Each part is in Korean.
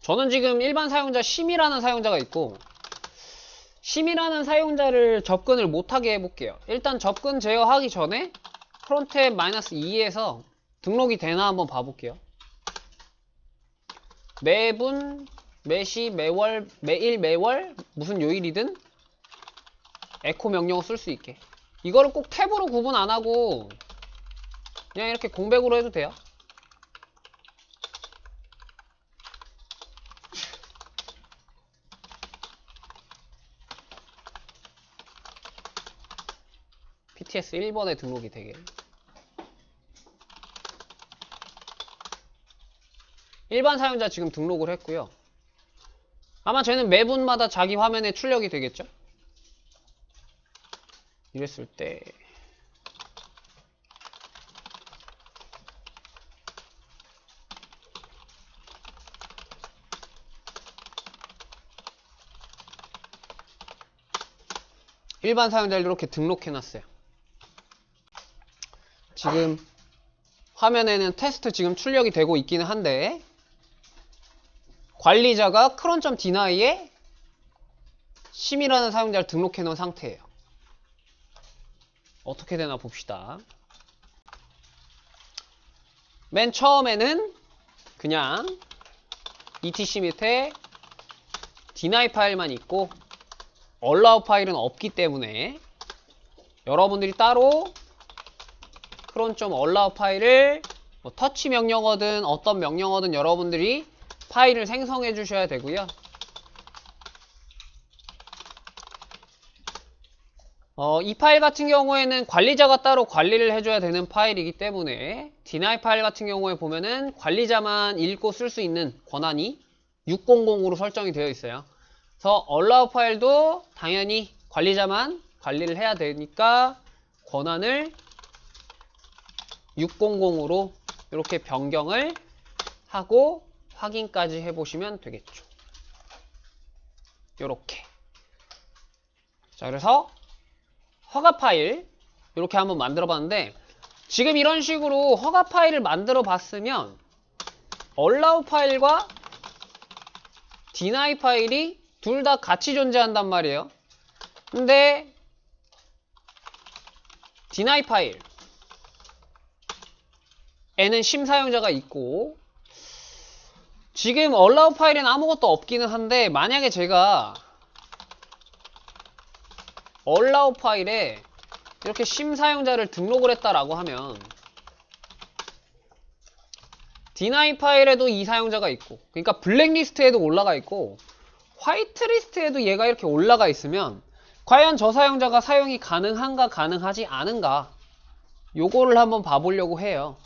저는 지금 일반 사용자 심이라는 사용자가 있고 심이라는 사용자를 접근을 못하게 해볼게요. 일단 접근 제어하기 전에 프론트앱 마이너스 2에서 등록이 되나 한번 봐볼게요. 매분, 매시, 매월, 매일, 매월 무슨 요일이든 에코 명령어 쓸 수 있게 이거를 꼭 탭으로 구분 안 하고 그냥 이렇게 공백으로 해도 돼요. PTS 1번에 등록이 되게 일반 사용자 지금 등록을 했고요. 아마 쟤는 매분마다 자기 화면에 출력이 되겠죠? 이랬을 때 일반 사용자를 이렇게 등록해 놨어요. 지금 화면에는 테스트 지금 출력이 되고 있기는 한데 관리자가 cron.deni에 심이라는 사용자를 등록해 놓은 상태예요. 어떻게 되나 봅시다. 맨 처음에는 그냥 etc 밑에 deny 파일만 있고 allow 파일은 없기 때문에 여러분들이 따로 좀 allow 파일을 뭐 터치 명령어든 어떤 명령어든 여러분들이 파일을 생성해 주셔야 되고요. 어, 이 파일 같은 경우에는 관리자가 따로 관리를 해줘야 되는 파일이기 때문에 deny 파일 같은 경우에 보면은 관리자만 읽고 쓸 수 있는 권한이 600으로 설정이 되어 있어요. 그래서 allow 파일도 당연히 관리자만 관리를 해야 되니까 권한을 600으로 이렇게 변경을 하고 확인까지 해보시면 되겠죠. 이렇게. 자, 그래서 허가 파일 이렇게 한번 만들어 봤는데 지금 이런 식으로 허가 파일을 만들어 봤으면 allow 파일과 deny 파일이 둘 다 같이 존재한단 말이에요. 근데 deny 파일 에는 심사용자가 있고 지금 allow 파일에는 아무것도 없기는 한데 만약에 제가 allow 파일에 이렇게 심사용자를 등록을 했다라고 하면 deny 파일에도 이 사용자가 있고 그러니까 블랙리스트에도 올라가 있고 화이트리스트에도 얘가 이렇게 올라가 있으면 과연 저 사용자가 사용이 가능한가 가능하지 않은가 요거를 한번 봐보려고 해요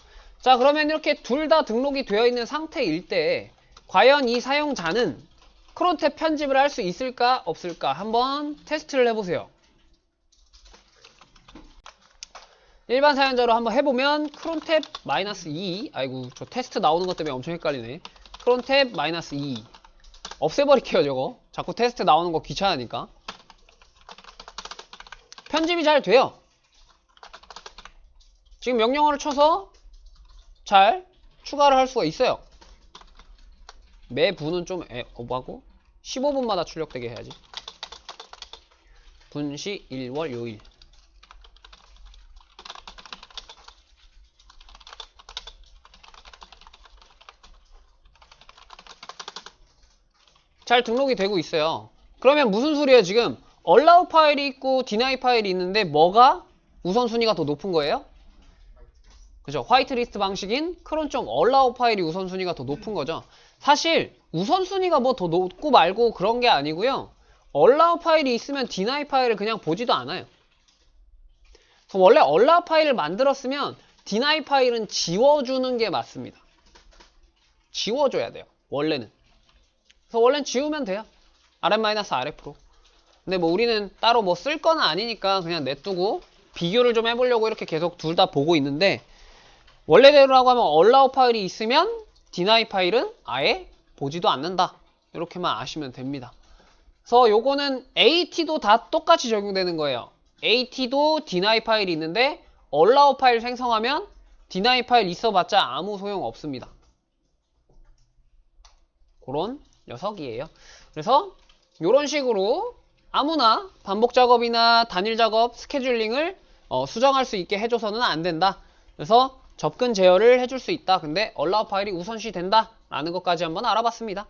자 그러면 이렇게 둘 다 등록이 되어 있는 상태일 때 과연 이 사용자는 크론탭 편집을 할 수 있을까 없을까? 한번 테스트를 해보세요. 일반 사용자로 한번 해보면 크론탭 마이너스 2 아이고 저 테스트 나오는 것 때문에 엄청 헷갈리네. 크론탭 마이너스 2 없애버릴게요 저거. 자꾸 테스트 나오는 거 귀찮으니까. 편집이 잘 돼요. 지금 명령어를 쳐서 잘 추가를 할 수가 있어요 매 분은 좀 애, 어, 뭐하고 15분마다 출력되게 해야지 분시 1월 요일 잘 등록이 되고 있어요. 그러면 무슨 소리예요 지금? allow 파일이 있고 deny 파일이 있는데 뭐가 우선순위가 더 높은 거예요? 그죠? 화이트리스트 방식인 크론 좀 allow 파일이 우선순위가 더 높은 거죠. 사실 우선순위가 뭐 더 높고 말고 그런 게 아니고요. allow 파일이 있으면 deny 파일을 그냥 보지도 않아요. 그래서 원래 allow 파일을 만들었으면 deny 파일은 지워주는 게 맞습니다. 지워줘야 돼요. 원래는. 그래서 원래는 지우면 돼요. rm-rf로. 근데 뭐 우리는 따로 뭐 쓸 건 아니니까 그냥 냅두고 비교를 좀 해보려고 이렇게 계속 둘 다 보고 있는데 원래대로라고 하면 allow 파일이 있으면 deny 파일은 아예 보지도 않는다. 이렇게만 아시면 됩니다. 그래서 요거는 AT도 다 똑같이 적용되는 거예요. AT도 deny 파일이 있는데 allow 파일 생성하면 deny 파일 있어봤자 아무 소용 없습니다. 그런 녀석이에요. 그래서 이런 식으로 아무나 반복 작업이나 단일 작업 스케줄링을 어, 수정할 수 있게 해줘서는 안 된다. 그래서 접근 제어를 해줄 수 있다. 근데 얼라우 파일이 우선시 된다. 라는 것까지 한번 알아봤습니다.